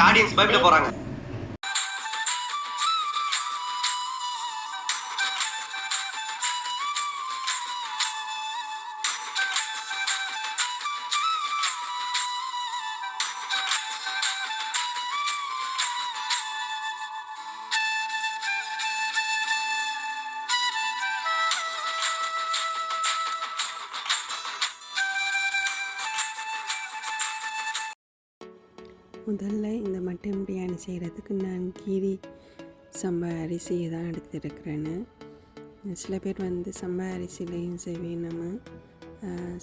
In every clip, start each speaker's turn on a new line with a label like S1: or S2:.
S1: Audience பயப்பட போறாங்க.
S2: முதல்ல இந்த மட்டன் பிரியாணி செய்கிறதுக்கு நான் கீரி சம்பா அரிசியை தான் எடுத்துருக்கிறேன்னு. சில பேர் வந்து சம்பா அரிசிலையும் செய்வேன் நம்ம.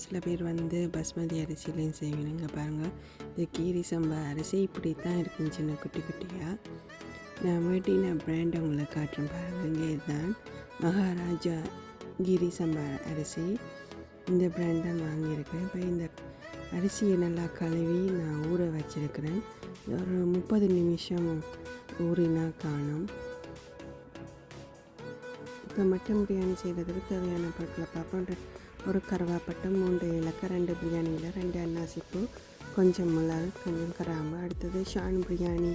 S2: சில பேர் வந்து பஸ்மதி அரிசிலையும் செய்வேனுங்க பாருங்கள் இது கீரி சம்பா அரிசி இப்படி தான் இருக்குங்க சின்ன குட்டி குட்டியாக நான் வீட்டின பிராண்ட் உங்களை காட்டுறேன் பாருங்கள் இங்கே இதுதான் மகாராஜா கீரி சம்பா அரிசி. இந்த பிராண்ட் தான் வாங்கியிருக்கேன். இப்போ இந்த அரிசியை நல்லா கழுவி நான் ஊற வச்சுருக்கிறேன். ஒரு முப்பது நிமிஷம் ஊறினா காணும். இப்போ மட்டன் பிரியாணி செய்கிறதுக்கு தேவையான பொருட்களை பார்ப்போம். ஒரு கருவாப்பட்டை மூன்று இலக்க ரெண்டு பிரியாணியில் ரெண்டு அன்னாசிப்பூ கொஞ்சம் மிளகு கொஞ்சம் கிராம்பு. அடுத்தது ஷான் பிரியாணி.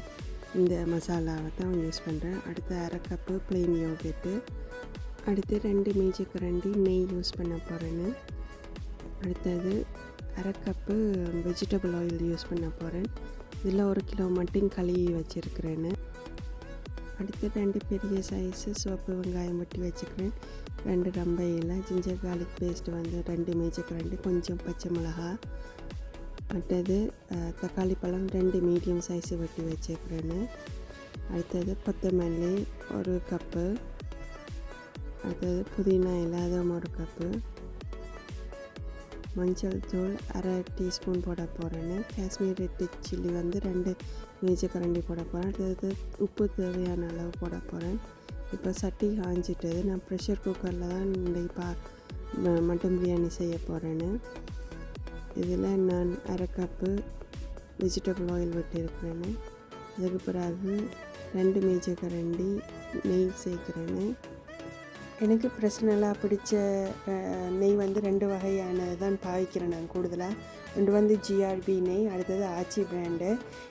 S2: இந்த மசாலாவை தான் யூஸ் பண்ணுறேன் அடுத்து அரை கப்பு பிளெயின் யோகெட்டு அடுத்து ரெண்டு மேஜிக்கரண்டி நெய் யூஸ் பண்ண போகிறேன்னு அடுத்தது அரை கப்பு வெஜிடபிள் ஆயில் யூஸ் பண்ண போகிறேன் இதில் ஒரு கிலோ மட்டும் கழுவி வச்சுருக்கிறேன். அடுத்து ரெண்டு பெரிய சைஸு சோப்பு வெங்காயம் வெட்டி வச்சுக்கிறேன் ரெண்டு ரம்பையில் ஜிஞ்சர் கார்லிக் பேஸ்ட்டு வந்து ரெண்டு மேஜைக்கு ரெண்டு கொஞ்சம் பச்சை மிளகா. அடுத்தது தக்காளி பழம் ரெண்டு மீடியம் சைஸு வெட்டி வச்சுக்கிறேன்னு அடுத்தது கொத்தமல்லி ஒரு கப்பு அடுத்தது புதினா இல்லாத ஒரு கப்பு மஞ்சள் தூள் அரை டீஸ்பூன் போட போகிறேன்னு காஷ்மீர் ரெட் சில்லி வந்து ரெண்டு மேஜர் கரண்டி போட போகிறேன் அடுத்தது உப்பு தேவையான அளவு போட போகிறேன் இப்போ சட்டி காஞ்சிட்டது. நான் ப்ரெஷர் குக்கரில் தான் இன்றைக்கி பா மட்டன் பிரியாணி செய்ய போகிறேன்னு இதில் நான் அரை கப்பு வெஜிடபிள் ஆயில் விட்டுருக்கிறேன்னு. அதுக்கு பிறகு ரெண்டு மேஜர் கரண்டி நெய் சேர்க்குறேன்னு. எனக்கு பர்சனலாக பிடிச்ச நெய் வந்து ரெண்டு வகையானது தான் பாவிக்கிறேன் நான் கூடுதலாக ரெண்டு வந்து ஜிஆர்பி நெய் அடுத்தது ஆச்சி பிராண்டு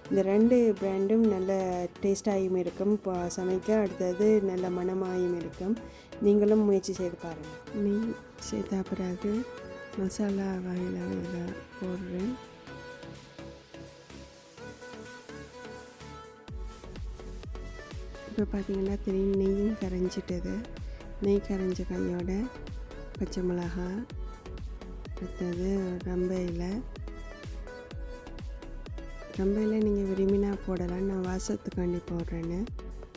S2: இந்த ரெண்டு பிராண்டும் நல்ல டேஸ்டாகவும் இருக்கும் இப்போ சமைக்க. அடுத்தது நல்ல மனமாயும் இருக்கும். நீங்களும் முயற்சி செய்து பாருங்கள் நெய் சேர்த்தா பிறகு மசாலா வகையில் இதில் போடுறேன். இப்போ பார்த்தீங்கன்னா தெரியும் நெய்யும் கரைஞ்சிட்டது. நெய் கரைஞ்ச கையோட பச்சை மிளகா அடுத்தது ரம்பையில் ரம்பையில் நீங்கள் விரும்பினா போடலாம். நான் வாசத்துக்காண்டி போடுறேன்னு.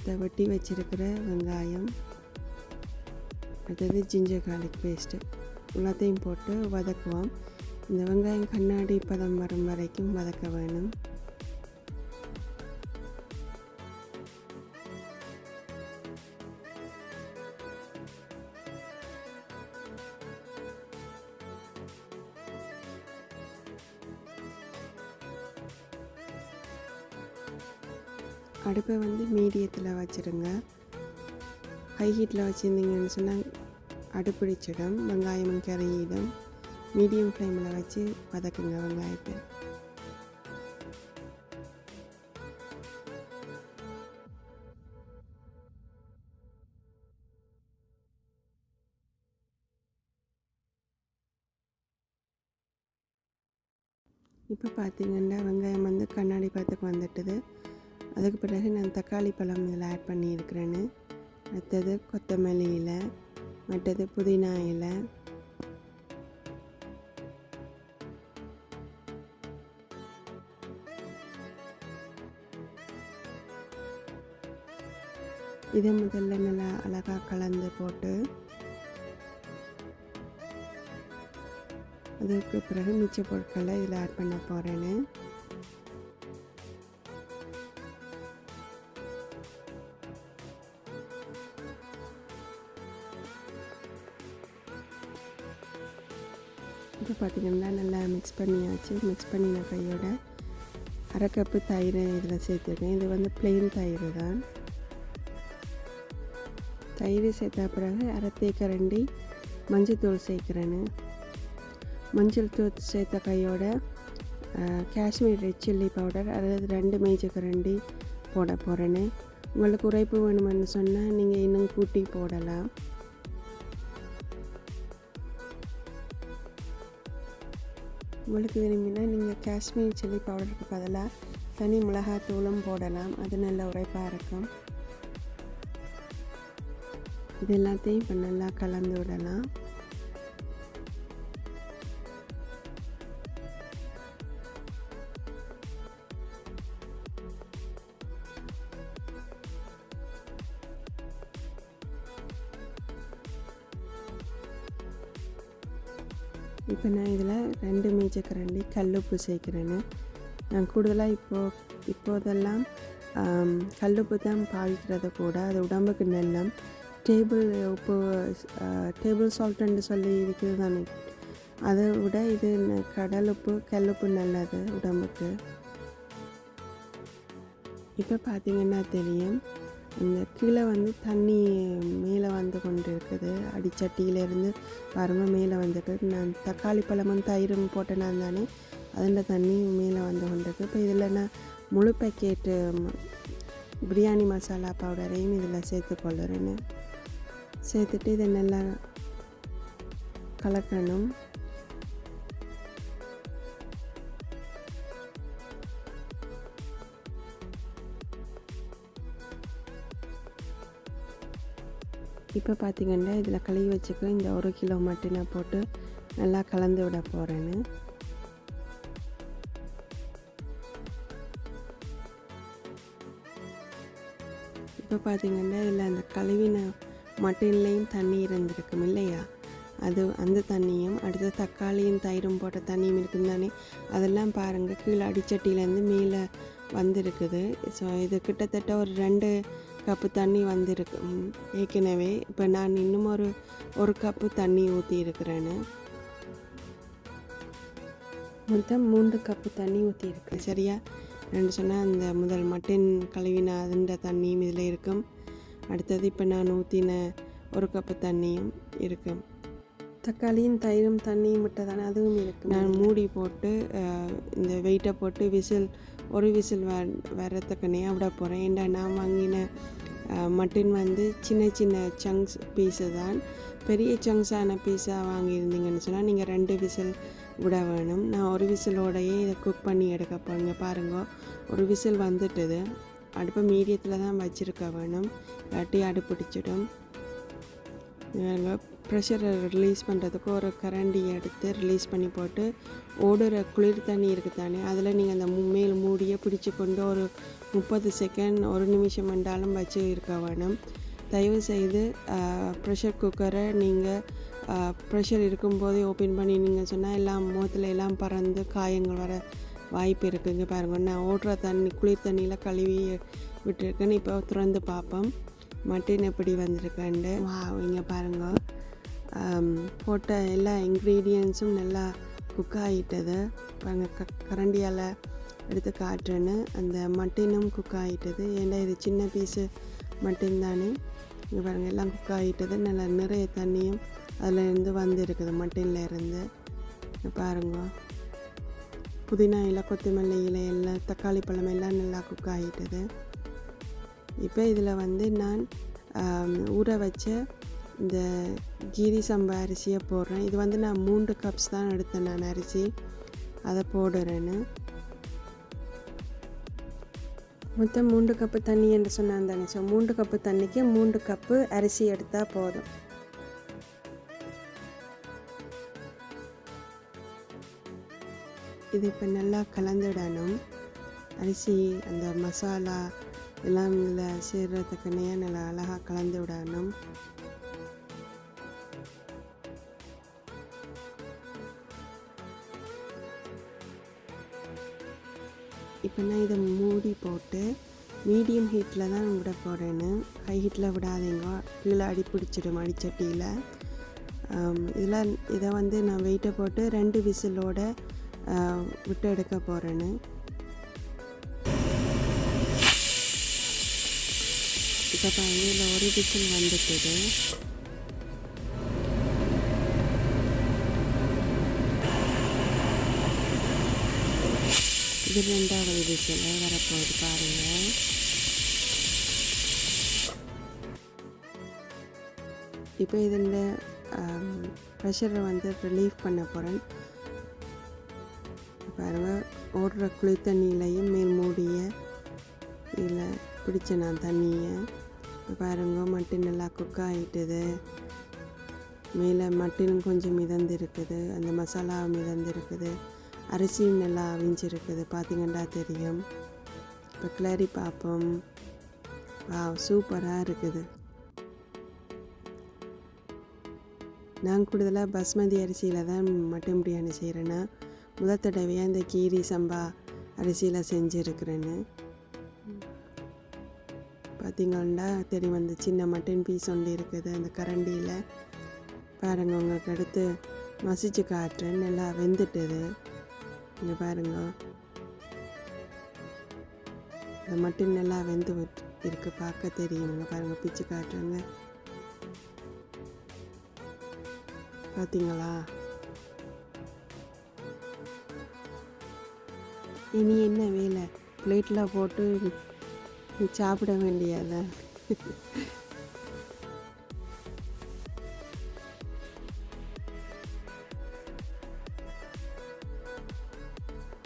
S2: இதை வெட்டி வச்சுருக்கிற வெங்காயம் அடுத்தது ஜிஞ்சர் கார்லிக் பேஸ்ட்டு எல்லாத்தையும் போட்டு வதக்குவோம். இந்த வெங்காயம் கண்ணாடி பதம் வரும் வரைக்கும் வதக்க வேணும். மீடியத்தில் வச்சுருங்க. ஹை ஹீட்டில் வச்சுருந்தீங்கன்னு சொன்னால் அடுப்பிடிச்சிடும் வெங்காயம் கரையிடும் மீடியம் ஃப்ளேமில் வச்சு வதக்குங்க வெங்காயத்தை. இப்போ பார்த்தீங்கன்னா வெங்காயம் வந்து கண்ணாடி பதத்துக்கு வந்துட்டுது. அதுக்கு பிறகு நான் தக்காளி பழம் இதில் ஆட் பண்ணியிருக்கிறேன்னு. அடுத்தது கொத்தமல்லி இலை மற்றது புதினா இலை. இதை முதல்ல நல்லா அழகாக கலந்து போட்டு அதுக்கு பிறகு மிச்ச பொருட்களை இதில் ஆட் பண்ண போகிறேன்னு இப்போ பார்த்தீங்கன்னா நல்லா மிக்ஸ் பண்ணியாச்சு. மிக்ஸ் பண்ணின கையோட அரை கப்பு தயிர் இதில் சேர்த்துருக்கேன். இது வந்து பிளெயின் தயிர் தான். தயிர் சேர்த்த பிறகு அரை தேக்கரண்டி மஞ்சள் தூள் சேர்க்குறேன்னு மஞ்சள் தூள் சேர்த்த கையோட காஷ்மீர் ரெட் சில்லி பவுடர் அதாவது ரெண்டு மேய்ச்சக்கரண்டி போட போகிறேன்னு உங்களுக்கு உரைப்பு வேணுமென்னு சொன்னால் நீங்கள் இன்னும் கூட்டி போடலாம். உங்களுக்கு விரும்பினா நீங்கள் காஷ்மீர் சில்லி பவுடருக்கு பதிலாக தனி மிளகாத்தூளும் போடலாம். அது நல்ல உரைப்பாக இருக்கும். இது எல்லாத்தையும் இப்போ நல்லா கலந்து விடலாம். கல்லுப்பு சேர்க்குறேன்னு. நான் கூடுதலாக இப்போ இப்போதெல்லாம் கல் கல்லுப்பு தான் பாவிக்கிறத கூட அது உடம்புக்கு நல்லம். டேபிள் உப்பு டேபிள் சால்ட்டுன்னு சொல்லி இருக்குது தானே. அதை விட இது கடல் உப்பு கல்லுப்பு நல்லது உடம்புக்கு. இப்போ பார்த்தீங்கன்னா தெரியும் இந்த கீழே வந்து தண்ணி மேலே வந்து கொண்டு இருக்குது. அடிச்சட்டியிலேருந்து வரம மேலே வந்துட்டு நான் தக்காளி பழமும் தயிரும் போட்டேனா தானே அதில் தண்ணி மேலே வந்து கொண்டிருக்கு இப்போ இதில் நான் முழு பேக்கெட்டு பிரியாணி மசாலா பவுடரையும் இதில் சேர்த்துக்கொள்ளுறேன்னு சேர்த்துட்டு இதை நல்லா கலக்கணும். இப்போ பார்த்திங்கன்னா இதில் கழுவி வச்சுக்க இந்த ஒரு கிலோ மட்டும் நான் போட்டு நல்லா கலந்து விட போகிறேன்னு. இப்போ பார்த்தீங்கன்னா இதில் அந்த கழுவின மட்டன்லேயும் தண்ணி இருந்திருக்கும் இல்லையா? அது அந்த தண்ணியும் அடுத்து தக்காளியும் தயிரும் போட்ட தண்ணியும் இருக்குது தானே? அதெல்லாம் பாருங்கள் கீழே அடிச்சட்டியிலேருந்து மேலே வந்திருக்குது. ஸோ இது கிட்டத்தட்ட ஒரு ரெண்டு கப்பு தண்ணி வந்திருக்கு. ஏற்கனவே இப்போ நான் இன்னும் ஒரு ஒரு கப்பு தண்ணி ஊற்றி இருக்கிறேன்னு மொத்தம் மூன்று கப்பு தண்ணி ஊற்றிருக்கு சரியா? ரெண்டு சொன்னால் அந்த முதல் மட்டன் கழுவின அதுன்ற தண்ணியும் இதில் இருக்கும். அடுத்தது இப்போ நான் ஊற்றின ஒரு கப்பு தண்ணியும் இருக்கும் தக்காளியும் தயிரும் தண்ணியும் விட்ட தானே அதுவும் இருக்கு. நான் மூடி போட்டு இந்த வெயிட்டை போட்டு விசில் ஒரு விசில் வ வரத்துக்குனே விட போகிறேன் ஏன்டா நான் வாங்கின மட்டன் வந்து சின்ன சின்ன சங்க்ஸ் பீஸு தான். பெரிய சங்க்ஸான பீஸாக வாங்கியிருந்தீங்கன்னு சொன்னால் நீங்கள் ரெண்டு விசில் விட வேணும். நான் ஒரு விசிலோடையே இதை குக் பண்ணி எடுக்க போங்க பாருங்க ஒரு விசில் வந்துட்டுது. அடுப்பை மீடியத்தில் தான் வச்சுருக்க வேணும். இல்லாட்டி அடுப்பிடிச்சிடும் ப்ரெஷரை ரிலீஸ் பண்ணுறதுக்கு ஒரு கரண்டி எடுத்து ரிலீஸ் பண்ணி போட்டு ஓடுற குளிர் தண்ணி இருக்குது தானே அதில் நீங்கள் அந்த மேல் மூடியை பிடிச்சு கொண்டு ஒரு முப்பது செகண்ட் ஒரு நிமிஷம் என்றாலும் வச்சு இருக்க வேணும். தயவு செய்து ப்ரெஷர் குக்கரை நீங்கள் ப்ரெஷர் இருக்கும்போதே ஓப்பன் பண்ணி நீங்கள் சொன்னால் எல்லாம் முகத்தில் எல்லாம் பறந்து காயங்கள் வர வாய்ப்பு இருக்குங்க பாருங்க. நான் ஓடுற தண்ணி குளிர் தண்ணியில் கழுவி விட்டுருக்கேன்னு இப்போ திறந்து பார்ப்போம். மட்டன் எப்படி வந்திருக்கேன்ட்டு. வா இங்கே பாருங்க. ஆம், போட்ட எல்லா இன்க்ரீடியன்ஸும் நல்லா குக் ஆகிட்டது க கரண்டியால் எடுத்து காட்டுறேன்னு. அந்த மட்டனும் குக் ஆகிட்டது ஏன்னா இது சின்ன பீஸு மட்டன் தானே? இங்கே பாருங்கள் எல்லாம் குக் ஆகிட்டது நல்லா நிறைய தண்ணியும் அதில் இருந்து வந்திருக்குது மட்டனில் இருந்து பாருங்க. புதினா இலை கொத்தமல்லி இலை எல்லாம் தக்காளி பழம் எல்லாம் நல்லா குக் ஆகிட்டது இப்போ இதில் வந்து நான் ஊற வச்ச இந்த கீரி சம்பா அரிசியை போடுறேன். இது வந்து நான் மூன்று கப்ஸ் தான் எடுத்தேன். நான் அரிசி அதை போடுறேன்னு. மொத்தம் மூன்று கப்பு தண்ணி என்று சொன்னான் தானே. ஸோ மூன்று கப்பு தண்ணிக்கு மூன்று கப்பு அரிசி எடுத்தால் போதும். இது இப்போ நல்லா கலந்துடணும். அரிசி அந்த மசாலா எல்லாம் இதில் சேர்றதுக்குன்னே நல்லா அழகாக கலந்து விடணும் இப்போ நான் இதை மூடி போட்டு மீடியம் ஹீட்டில் தான் விட போகிறேன்னு ஹை ஹீட்டில் விடாதீங்க. கீழே அடி பிடிச்சிடும் அடிச்சட்டியில். இதில் இதை வந்து நான் வெயிட்டை போட்டு ரெண்டு விசிலோட விட்டு எடுக்க போகிறேன்னு இப்போ பாருங்க இதில் ஒரு விசில் வந்துட்டுது. இது ரெண்டாவது விசில் வரப்போகுது பாருங்கள் இப்போ இதில் ப்ரெஷரை வந்து ரிலீஃப் பண்ண போகிறேன் பாருங்கள் ஓடுற குளி தண்ணியிலையும் மேல் மூடிய இதில் பிடிச்ச நான் தண்ணியை பாருங்க மட்டன் நல்லா குக் ஆகிட்டுது மேலே மட்டனும் கொஞ்சம் மிதந்திருக்குது அந்த மசாலா மிதந்திருக்குது. அரிசியும் நல்லா அவிஞ்சிருக்குது பார்த்தீங்கன்னா தெரியும். இப்போ கிளறி பார்ப்போம். வா சூப்பராக இருக்குது. நான் கூடுதலாக பஸ்மதி அரிசியில் தான் மட்டன் பிரியாணி செய்கிறேன்னா முதல் தடவையாக இந்த கீரி சம்பா அரிசியில் செஞ்சுருக்கிறேன்னு. பார்த்தீங்கன்னா தெரியும் அந்த சின்ன மட்டன் பீஸ் ஒன்று இருக்குது அந்த கரண்டியில். பாருங்க உங்களுக்கு அடுத்து மசிச்சு காட்டுறேன். நல்லா வெந்துட்டுது. இங்கே பாருங்க. இந்த மட்டன் நல்லா வெந்து விட்டு இருக்கு பார்க்க தெரியும். இங்கே பாருங்க பிச்சு காட்டுறேங்க. பார்த்தீங்களா இனி என்ன வேலை? பிளேட்டில் போட்டு சாப்பிட வேண்டியதான்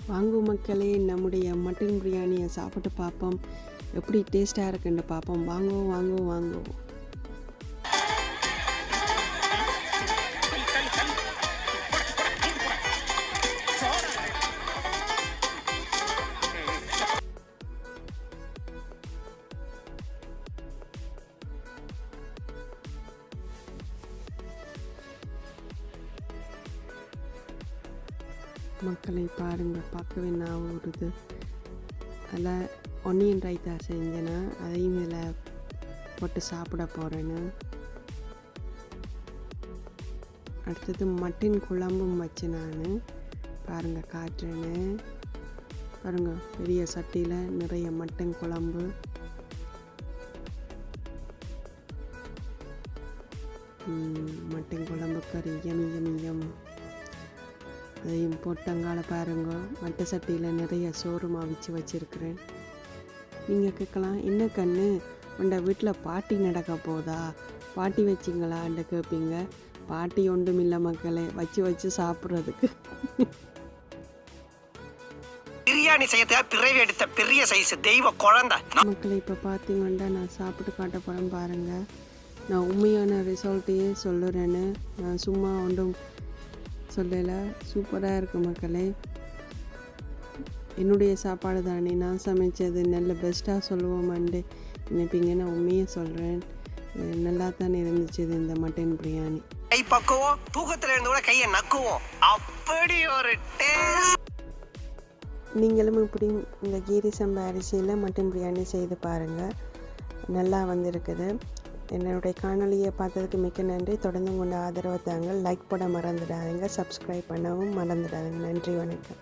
S2: வாங்கும் மக்களே நம்முடைய மட்டன் பிரியாணியை சாப்பிட்டு பார்ப்போம். எப்படி டேஸ்ட்டாக இருக்குன்னு பார்ப்போம். வாங்குவோம் வாங்குவோம் வாங்குவோம். மக்களை பாருங்கள் பார்க்கவே நான் ஊறுது. அதில் ஒன்னியன் ரைத்தா செஞ்சேன்னா அதையும் இதில் போட்டு சாப்பிட போகிறேன்னு அடுத்தது மட்டன் குழம்பும் வச்சு நான். பாருங்கள் காட்டுறேன்னு. பாருங்கள் பெரிய சட்டியில் நிறைய மட்டன் குழம்பு. மட்டன் குழம்பு கறி யமி யமி எம். அதையும் போட்டங்கால பாருங்க. மட்டை சட்டியில் நிறைய சோறு மாவிச்சு வச்சிருக்கிறேன். நீங்கள் கேட்கலாம் என்ன கண்ணு? உண்ட வீட்டில் பாட்டி நடக்க போதா? பாட்டி வச்சிங்களான்னு கேட்பீங்க. பாட்டி ஒன்றும் இல்லை மக்களே வச்சு வச்சு சாப்பிட்றதுக்கு.
S1: பிரியாணி செய்யறதுக்காக பிறவி எடுத்த பெரிய சைஸ் தெய்வ குழந்தை.
S2: மக்களை இப்போ பார்த்தீங்கன்னா நான் சாப்பிட்டு காட்ட போகிறேன் பாருங்கள் நான் உண்மையான ரிசல்ட்டையே சொல்லுறேன்னு நான் சும்மா ஒன்றும் சொல்லலை. சூப்பராக இருக்கு மக்களே. என்னுடைய சாப்பாடு தானே நான் சமைச்சது. நல்ல பெஸ்ட்டாக சொல்லுவோமான்ட்டு நினைப்பீங்க நான் உண்மையை சொல்கிறேன் நல்லா தானே இருந்துச்சு இந்த மட்டன் பிரியாணி.
S1: கை பக்குவோம் தூக்கத்துல இருந்து கூட கையை நக்குவோம். அப்படி ஒரு டேஸ்ட்
S2: நீங்களும் இப்படி இந்த கீரி சம்பா அரிசியில் மட்டன் பிரியாணி செய்து பாருங்கள் நல்லா வந்திருக்குது. என்னுடைய காணொளியை பார்த்ததுக்கு மிக்க நன்றி. தொடர்ந்து கொண்ட ஆதரவை தாங்க. லைக் போட மறந்துடாதீங்க. சப்ஸ்கிரைப் பண்ணவும் மறந்துடாதீங்க. நன்றி வணக்கம்.